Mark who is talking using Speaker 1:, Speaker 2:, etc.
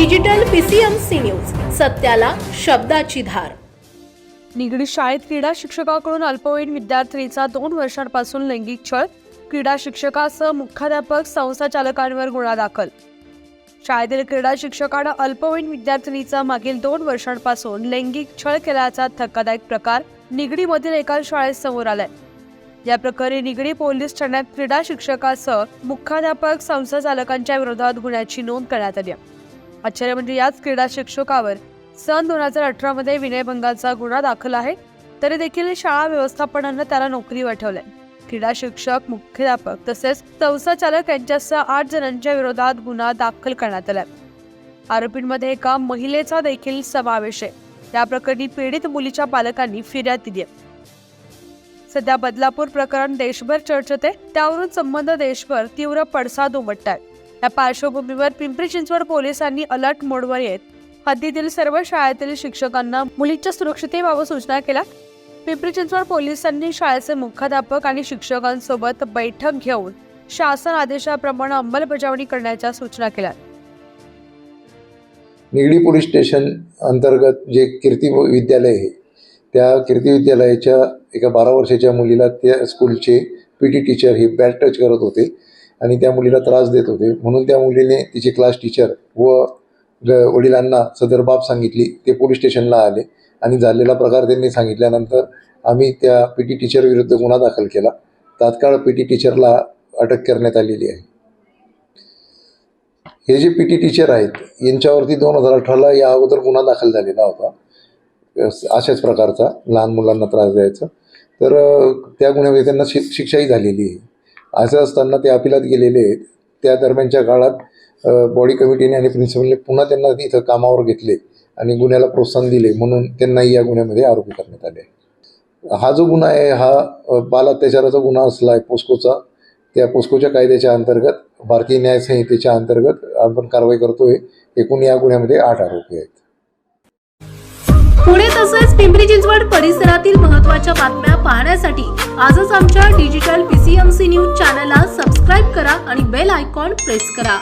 Speaker 1: Digital PCMC news सत्याला शब्दाची धार.
Speaker 2: निगडी शाळेत क्रीडा शिक्षकाकडून अल्पवयीन विद्यार्थिनीचा दोन वर्षांपासून लैंगिक छळ क्रीडा शिक्षकासह मुख्याध्यापक संस्था चालकांवर गुन्हा दाखल. शाळेतील क्रीडा शिक्षकानं अल्पवयीन विद्यार्थिनीचा मागील दोन वर्षांपासून लैंगिक छळ केल्याचा धक्कादायक प्रकार निगडीमधील एका शाळेत समोर आलाय. या प्रकरणी निगडी पोलीस ठाण्यात क्रीडा शिक्षकासह मुख्याध्यापक संस्था चालकांच्या विरोधात गुन्ह्याची नोंद करण्यात आली आहे. आश्चर्य म्हणजे याच क्रीडा शिक्षकावर सन दोन हजार अठरा मध्ये विनयभंगाचा गुन्हा दाखल आहे तरी देखील शाळा व्यवस्थापनानं त्याला नोकरी ठेवलंय क्रीडा शिक्षक मुख्याध्यापक तसेच संस्थाचालक यांच्यासह आठ जणांच्या विरोधात गुन्हा दाखल करण्यात आला आरोपींमध्ये एका महिलेचा देखील समावेश आहे. या प्रकरणी पीडित मुलीच्या पालकांनी फिर्याद दिली आहे सध्या बदलापूर प्रकरण देशभर चर्चेत आहे त्यावरून संबंध देशभर तीव्र पडसाद उमटत या पार्श्वभूमीवर पिंपरी चिंचवड पोलिसांनी अलर्ट मोडवर येत हद्दीतील सर्व शाळेतील शिक्षकांना मुलींच्या सुरक्षितेबाबत सूचना केल्या. पिंपरी चिंचवड पोलिसांनी शाळेचे मुख्याध्यापक आणि शिक्षकांसोबत बैठक घेऊन शासन आदेशाप्रमाणे अंमलबजावणी करण्याच्या सूचना केल्या.
Speaker 3: निगडी पोलीस स्टेशन अंतर्गत जे कीर्ती विद्यालय आहे त्या कीर्ती विद्यालयाच्या एका बारा वर्षाच्या मुलीला त्या स्कूलचे पी टी टीचर हे बॅट टच करत होते. आणि त्या मुलीला त्रास देत होते. म्हणून त्या मुलीने तिचे क्लास टीचर व वडिलांना सदर बाब सांगितली. ते पोलीस स्टेशनला आले आणि झालेला प्रकार त्यांनी सांगितल्यानंतर आम्ही त्या पी टी टीचर विरुद्ध गुन्हा दाखल केला. तात्काळ पी टी टीचरला अटक करण्यात आलेली आहे. हे जे पी टी टीचर आहेत यांच्यावरती दोन हजार अठराला या अगोदर गुन्हा दाखल झालेला होता. अशाच प्रकारचा लहान मुलांना त्रास द्यायचा. तर त्या गुन्ह्यामध्ये त्यांना शि शिक्षाही झालेली आहे. असं असताना ते अपिलात गेलेले आहेत. त्या दरम्यानच्या काळात बॉडी कमिटीने आणि प्रिन्सिपलने पुन्हा त्यांना इथं कामावर घेतले आणि गुन्ह्याला प्रोत्साहन दिले म्हणून त्यांनाही या गुन्ह्यामध्ये आरोपी करण्यात आले हा जो गुन्हा आहे हा बाल अत्याचाराचा गुन्हा असला आहे पोस्कोचा त्या पोस्कोच्या कायद्याच्या अंतर्गत भारतीय न्याय संहितेच्या अंतर्गत आपण कारवाई करतोय. एकूण या गुन्ह्यामध्ये आठ आरोपी आहेत.
Speaker 1: पुणे तसेच पिंपरी चिंचवड परिसरातील महत्त्वाच्या बातम्या पाहण्यासाठी आजच आमच्या डिजिटल पीसीएम चॅनलला सबस्क्राईब करा आणि बेल आयकॉन प्रेस करा.